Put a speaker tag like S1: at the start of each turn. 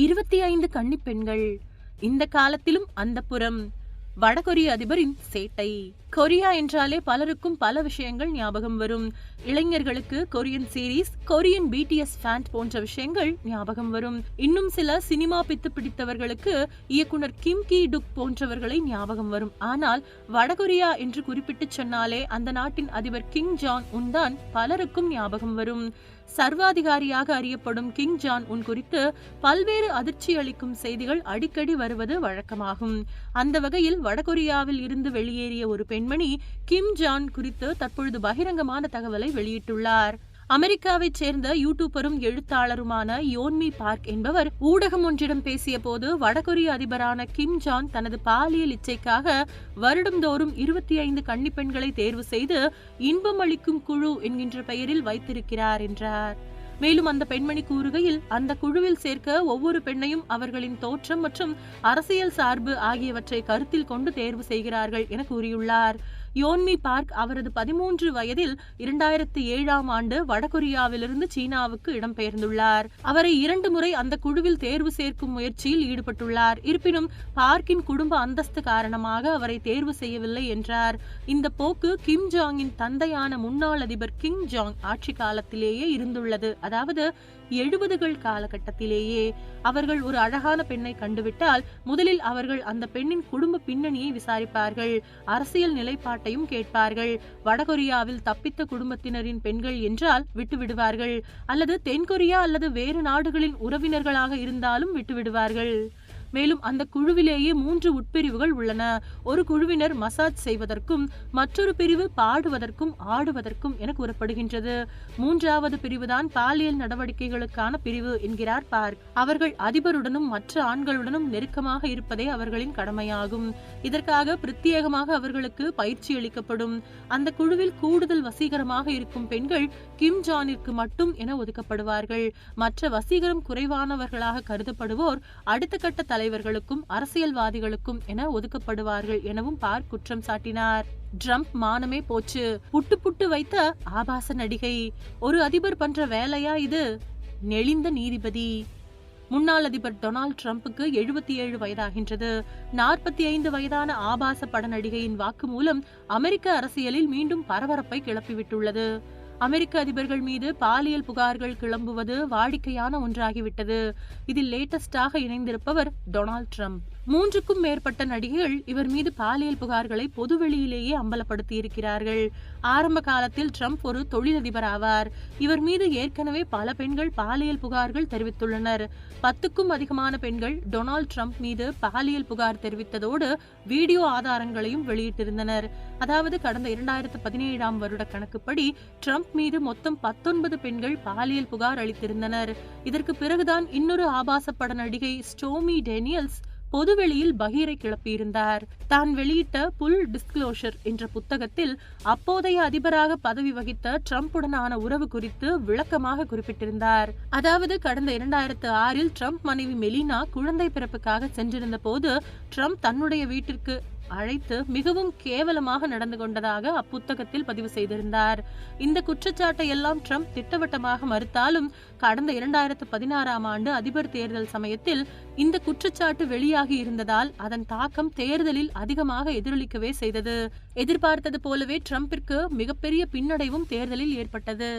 S1: இருபத்தி ஐந்து கன்னி பெண்கள் இந்த காலத்திலும் அந்த புறம் வடகொரிய அதிபரின் சேட்டை. கொரியா என்றாலே பலருக்கும் பல விஷயங்கள் ஞாபகம் வரும். இளைஞர்களுக்கு Korean series Korean BTS band போன்ற விஷயங்கள் ஞாபகம் வரும். இன்னும் சில சினிமா பித்து பிடித்தவர்களுக்கு இயக்குனர் கிம் கி டுக் போன்றவர்களை ஞாபகம் வரும். ஆனால் வடகொரியா என்று குறிப்பிட்டு சொன்னாலே அந்த நாட்டின் அதிபர் கிங் ஜான் உன் தான் பலருக்கும் ஞாபகம் வரும். சர்வாதிகாரியாக அறியப்படும் கிங் ஜான் உன் குறித்து பல்வேறு அதிர்ச்சி அளிக்கும் செய்திகள் அடிக்கடி வருவது வழக்கமாகும். அந்த வகையில் வடகொரியாவில் இருந்து வெளியேறிய ஒரு பெண்மணி கிம் ஜான் குறித்து தற்பொழுது பகிரங்கமான தகவலை வெளியிட்டுள்ளார். அமெரிக்காவைச் சேர்ந்த யூடியூபரும் எழுத்தாளருமான யோன்மி பார்க் என்பவர் ஊடகம் ஒன்றிடம் பேசிய போது வடகொரிய அதிபரான கிம் ஜான் தனது பாலியல் இச்சைக்காக வருடந்தோறும் இருபத்தி ஐந்து கன்னிப்பெண்களை தேர்வு செய்து இன்பம் அளிக்கும் குழு என்கின்ற பெயரில் வைத்திருக்கிறார் என்றார். மேலும் அந்த பெண்மணி கூறுகையில் அந்த குழுவில் சேர்க்க ஒவ்வொரு பெண்ணையும் அவர்களின் தோற்றம் மற்றும் அரசியல் சார்பு ஆகியவற்றை கருத்தில் கொண்டு தேர்வு செய்கிறார்கள் என கூறியுள்ளார். யோன்மி பார்க் அவரது பதிமூன்று வயதில் இரண்டாயிரத்தி ஏழாம் ஆண்டு வடகொரியாவிலிருந்து சீனாவுக்கு இடம்பெயர்ந்துள்ளார். அவரை இரண்டு முறை அந்த குழுவில் தேர்வு சேர்க்கும் முயற்சியில் ஈடுபட்டுள்ளார். இருப்பினும் பார்க்கின் குடும்ப அந்தஸ்து காரணமாக அவரை தேர்வு செய்யவில்லை என்றார். இந்த போக்கு கிம் ஜாங்கின் தந்தையான முன்னாள் அதிபர் கிம் ஜாங் ஆட்சி காலத்திலேயே இருந்துள்ளது. அதாவது எழுபதுகள் காலகட்டத்திலேயே அவர்கள் ஒரு அழகான பெண்ணை கண்டுவிட்டால் முதலில் அவர்கள் அந்த பெண்ணின் குடும்ப பின்னணியை விசாரிப்பார்கள். அரசியல் நிலைப்பாட்டையும் கேட்பார்கள். வடகொரியாவில் தப்பித்த குடும்பத்தினரின் பெண்கள் என்றால் விட்டுவிடுவார்கள். அல்லது தென்கொரியா அல்லது வேறு நாடுகளின் உறவினர்களாக இருந்தாலும் விட்டுவிடுவார்கள். மேலும் அந்த குழுவிலேயே மூன்று உட்பிரிவுகள் உள்ளன. ஒரு குழுவினர் மசாஜ் செய்வதற்கும் மற்றொரு பிரிவு பாடுவதற்கும் ஆடுவதற்கும் என கூறப்படுகின்றது. மூன்றாவது பிரிவுதான் பாலியல் நடவடிக்கைகளுக்கான பிரிவு என்கிறார் பார்க். அவர்கள் அதிபருடனும் மற்ற ஆண்களுடனும் நெருக்கமாக இருப்பதே அவர்களின் கடமையாகும். இதற்காக பிரத்யேகமாக அவர்களுக்கு பயிற்சி அளிக்கப்படும். அந்த குழுவில் கூடுதல் வசீகரமாக இருக்கும் பெண்கள் கிம் ஜானிற்கு மட்டும் என ஒதுக்கப்படுவார்கள். மற்ற வசீகரம் குறைவானவர்களாக கருதப்படுவோர் அடுத்த கட்ட தலைவர்களுக்கும் அரசியல்வாதிகளுக்கும் என ஒதுக்கப்படுவார்கள் எனவும் பார்க் குற்றம் சாட்டினார். ட்ரம்ப் மானமே போச்சு. புட்டு புட்டு வைத்த ஆபாச நடிகை. ஒரு அதிபர் பண்ற வேலையா இது? நெளிந்த நீதிபதி. முன்னாள் அதிபர் டொனால்ட் ட்ரம்புக்கு எழுபத்தி ஏழு வயதாகின்றது. நாற்பத்தி ஐந்து வயதான ஆபாச பட நடிகையின் வாக்கு மூலம் அமெரிக்க அரசியலில் மீண்டும் பரபரப்பை கிளப்பிவிட்டுள்ளது. அமெரிக்க அதிபர்கள் மீது பாலியல் புகார்கள் கிளம்புவது வாடிக்கையான ஒன்றாகிவிட்டது. இதில் லேட்டஸ்டாக இணைந்திருப்பவர் டொனால்ட் ட்ரம்ப். மூன்றுக்கும் மேற்பட்ட நடிகைகள் இவர் மீது பாலியல் புகார்களை பொதுவெளியிலேயே அம்பலப்படுத்தி இருக்கிறார்கள் ஆரம்ப காலத்தில் ட்ரம்ப் ஒரு தொழிலதிபர் ஆவார். இவர் மீது ஏற்கனவே பல பெண்கள் பாலியல் புகார்கள் தெரிவித்துள்ளனர். பத்துக்கும் அதிகமான பெண்கள் டொனால்ட் ட்ரம்ப் மீது பாலியல் புகார் தெரிவித்ததோடு வீடியோ ஆதாரங்களையும் வெளியிட்டிருந்தனர். அதாவது கடந்த இரண்டாயிரத்து பதினேழாம் வருட கணக்குப்படி ட்ரம்ப் மீது மொத்தம் பத்தொன்பது பெண்கள் பாலியல் புகார் அளித்திருந்தனர். இதற்கு பிறகுதான் இன்னொரு ஆபாச பட நடிகை ஸ்டோமி டேனியல்ஸ் பொதுவெளியில் பகீரை கிளப்பியிருந்தார். தான் வெளியிட்ட புல் டிஸ்க்ளோஷர் என்ற புத்தகத்தில் அப்போதைய அதிபராக பதவி வகித்த ட்ரம்புடனான உறவு குறித்து விளக்கமாக குறிப்பிட்டிருந்தார். அதாவது கடந்த இரண்டாயிரத்து ஆறில் ட்ரம்ப் மனைவி மெலினா குழந்தை பிறப்புக்காக சென்றிருந்த போது ட்ரம்ப் தன்னுடைய வீட்டிற்கு அழைத்து மிகவும் கேவலமாக நடந்து கொண்டதாக அப்புத்தகத்தில் பதிவு செய்திருந்தார். இந்த குற்றச்சாட்டை எல்லாம் ட்ரம்ப் திட்டவட்டமாக மறுத்தாலும் கடந்த இரண்டாயிரத்து பதினாறாம் ஆண்டு அதிபர் தேர்தல் சமயத்தில் இந்த குற்றச்சாட்டு வெளியாகி இருந்ததால் அதன் தாக்கம் தேர்தலில் அதிகமாக எதிரொலிக்கவே செய்தது. எதிர்பார்த்தது போலவே ட்ரம்பிற்கு மிகப்பெரிய பின்னடைவும் தேர்தலில் ஏற்பட்டது.